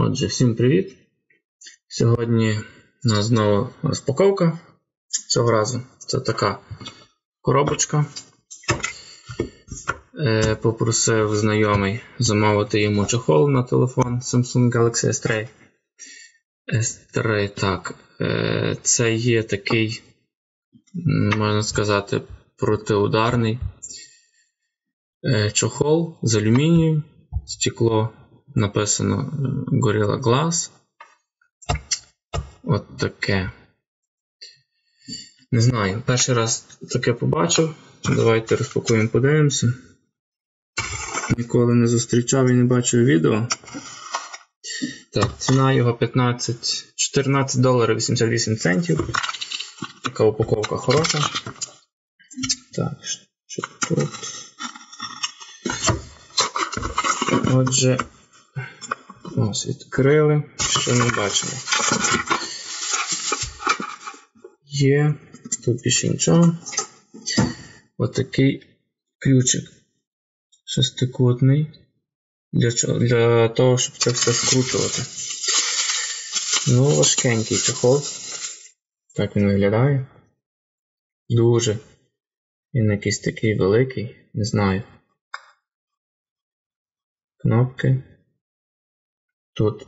Отже, всім привіт! Сьогодні у нас знову розпаковка. Цього разу це така коробочка. Е, Попросив знайомий замовити йому чохол на телефон Samsung Galaxy S3. S3, так. Е, Це є такий, можна сказати, протиударний е, чохол з алюмінію, стекло написано Gorilla Glass. От таке. Не знаю, перший раз таке побачив. Давайте розпакуємо, подивимося. Ніколи не зустрічав і не бачив відео. Так, ціна його 15, 14 доларів 88 центів. Така упаковка хороша. Так, що тут? Отже, ось відкрили, що ми бачимо. Є, тут більше нічого. Отакий ключик шестикутний. Для? Для того, щоб це все скручувати. Ну, важкенький чохол. Так він виглядає. Дуже. Він якийсь такий великий, не знаю. Кнопки. Тут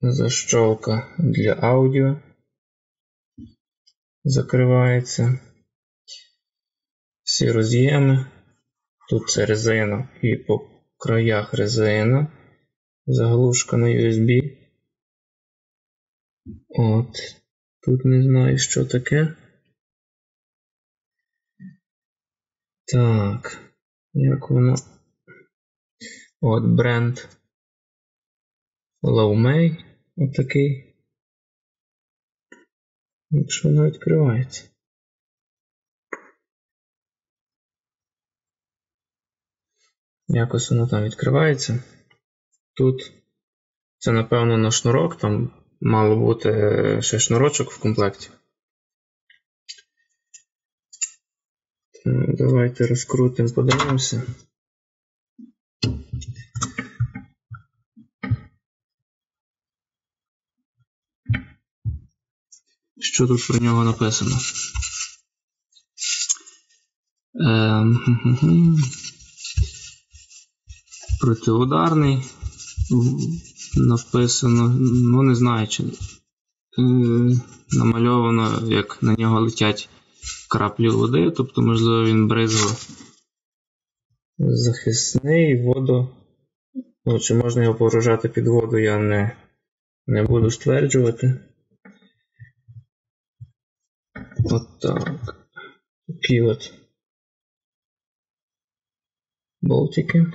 защолка для аудіо. Закривається. Всі роз'єми. Тут це резина і по краях резина. Заглушка на USB. От. Тут не знаю, що таке. Так. Як воно? От бренд Lowmay. Отакий. Якщо воно відкривається. Якось воно там відкривається. Тут це, напевно, на шнурок, там мало бути ще шнурочок в комплекті. Давайте розкрутимо, подивимося. Що тут про нього написано? Ем, Протиударний. Написано, ну не знаю, чи е, намальовано, як на нього летять краплі води, тобто, можливо, він бризго захисний воду. Ну, Чи можна його погружати під воду, я не, не буду стверджувати. От так. Такі от болтики.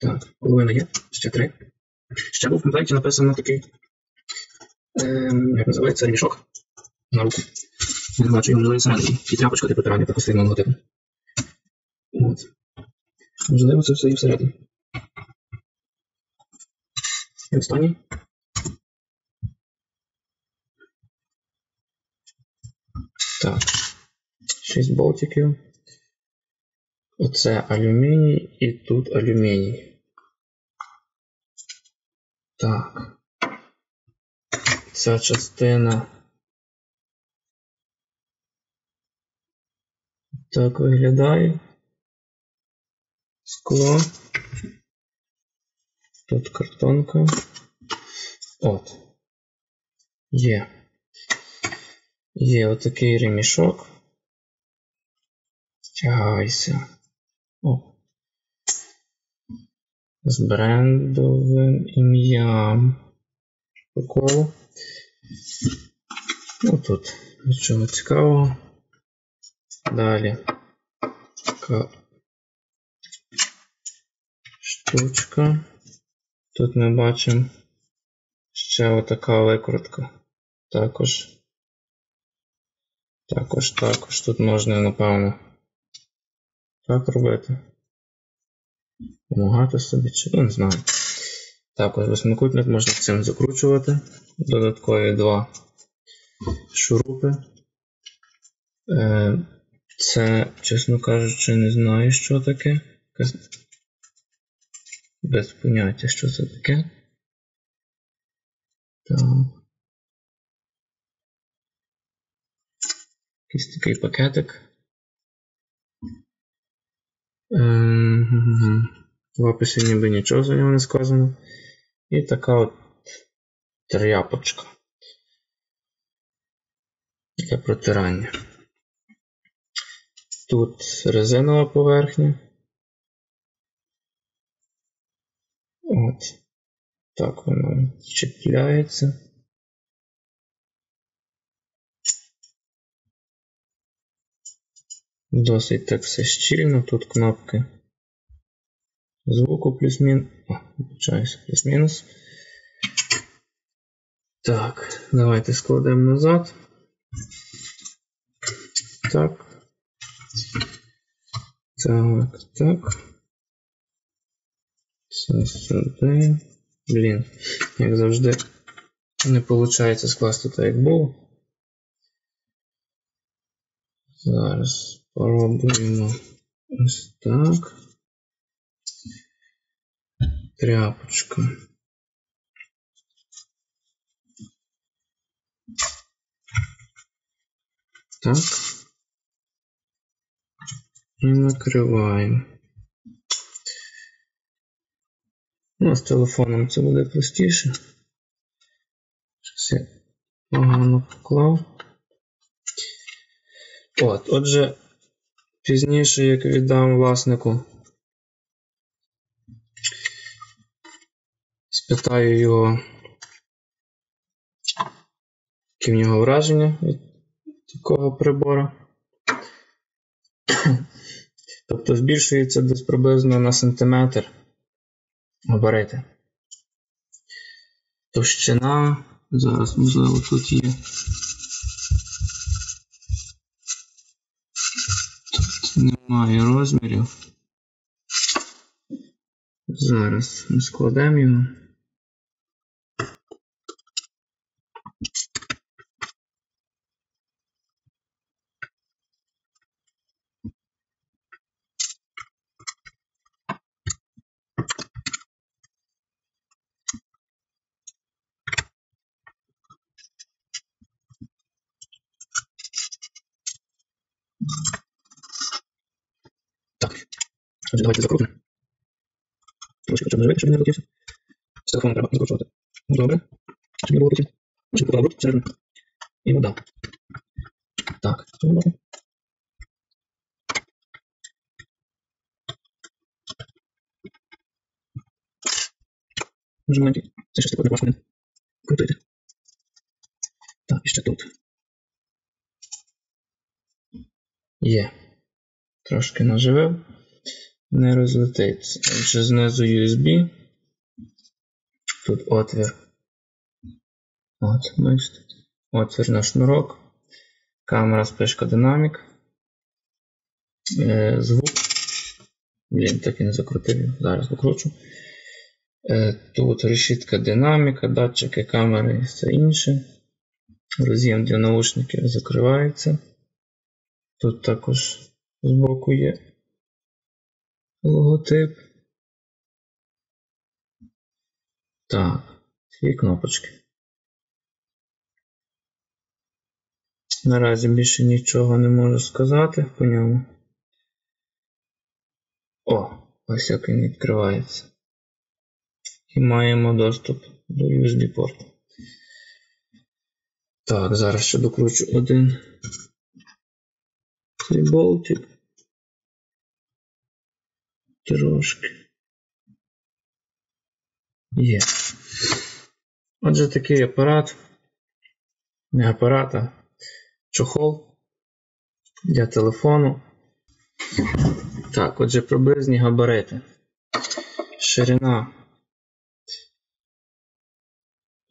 Так, половина є, ще три. Ще був в комплекті написано такий. Ем, як називається ремішок на руку. Не бачу його можливо всередині. І тряпочка для протирання такого сильного типу. Можливо, це все і всередині. І останній. Так. Шість болтиків. Оце алюміній і тут алюміній. Так. Ця частина так виглядає. Скло. Тут картонка. От. Є. Є отакий ремішок. Стягайся. О. З брендовим ім'ям. По колу. Ну тут нічого цікавого. Далі штучка. Тут ми бачимо ще отака викрутка. Також. Також, також. Тут можна, напевно, так робити. Помагати собі, чи ну, не знаю. Також восьмикутник можна цим закручувати. Додаткові два шурупи. Е, Це, чесно кажучи, не знаю, що таке. Без поняття, що це таке. Так. Якийсь такий пакетик. Ем. В описі ніби нічого за нього не сказано. І така от тряпочка. Для протирання. Тут резинова поверхня. От. Так воно чіпляється. Досить так все щільно. Тут кнопки звуку плюс-мінус. О, вибачаюсь, плюс-мінус. Так, давайте складемо назад. Так. Так, так. Це сюди. Блін, як завжди, не виходить скласти так, як було. Зараз спробуємо ось так. Тряпочка. Так. І накриваємо. Ну, з телефоном це буде простіше. Щось я погано поклав. От, отже, пізніше, як віддам власнику, спитаю його, які в нього враження від такого прибору. Тобто збільшується десь приблизно на сантиметр габарити. Товщина. Зараз, можливо, тут є. Тут немає розмірів. Зараз ми складемо його. Так. Отже, давайте закрутимо. Трошки хоча б наживити, щоб не крутився. З телефону треба закручувати. Добре. Щоб не було крутів. Щоб поклав руки всередину. І вода. Так, з цього боку. Дуже маленький. Це щось таке важко крутити. Так, і ще тут. Є. Трошки наживив. Не розлетиться. Отже, знизу USB. Тут отвір. От, бачите. Отвір на шнурок. Камера спишка динамік. Е, звук. Блін, так і не закрутив. Зараз докручу. Е, тут решітка динаміка, датчики камери і все інше. Роз'єм для наушників закривається. Тут також збоку є логотип. Так, дві кнопочки. Наразі більше нічого не можу сказати по ньому. О, ось як він відкривається. І маємо доступ до USB порту. Так, зараз ще докручу один цей болтик. Трошки. Є. Отже, такий апарат. Не апарат, а чохол для телефону. Так, отже, приблизні габарити. Ширина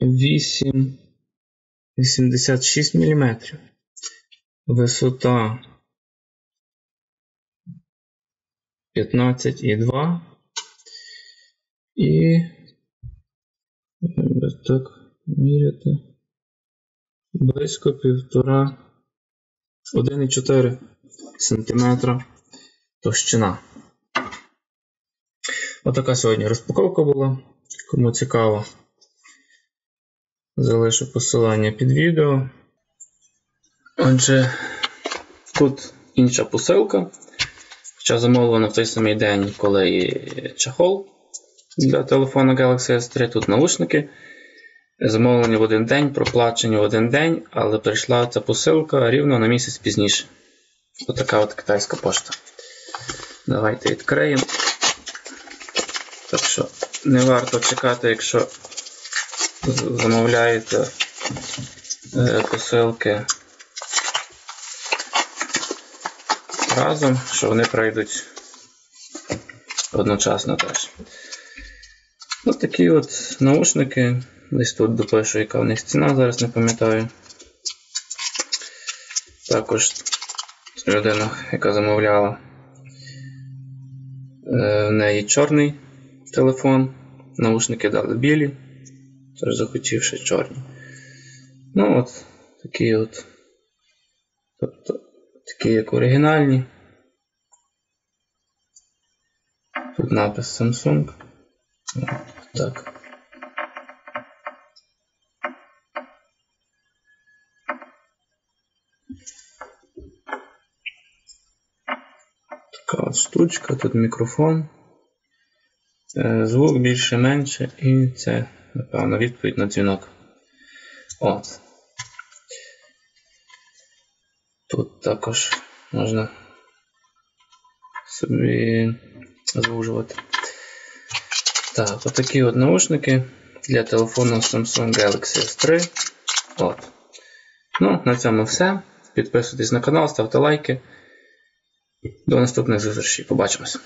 8, 86 мм. Висота 15,2 і так міряти. близько півтора 1,4 см товщина. Отака сьогодні розпаковка була. Кому цікаво, залишу посилання під відео. Отже, тут інша посилка. Хоча замовлено в той самий день, коли і чахол для телефону Galaxy S3. Тут наушники. Замовлені в один день, проплачені в один день, але прийшла ця посилка рівно на місяць пізніше. Отака от китайська пошта. Давайте відкриємо. Так що не варто чекати, якщо замовляєте е, посилки разом, що вони прийдуть одночасно теж. Ось такі от наушники. Десь тут допишу, яка в них ціна, зараз не пам'ятаю. Також людина, яка замовляла, е, в неї чорний телефон, наушники дали білі, тож захотівши чорні. Ну от, такі от. Тобто, такі як оригінальні. Тут напис Samsung. Так. Така от штучка, тут мікрофон. Е, Звук більше-менше і це, напевно, відповідь на дзвінок. От. Тут також можна собі звужувати. Так, отакі от наушники для телефону Samsung Galaxy S3. От. Ну, на цьому все. Підписуйтесь на канал, ставте лайки. До наступних зустрічей. Побачимось.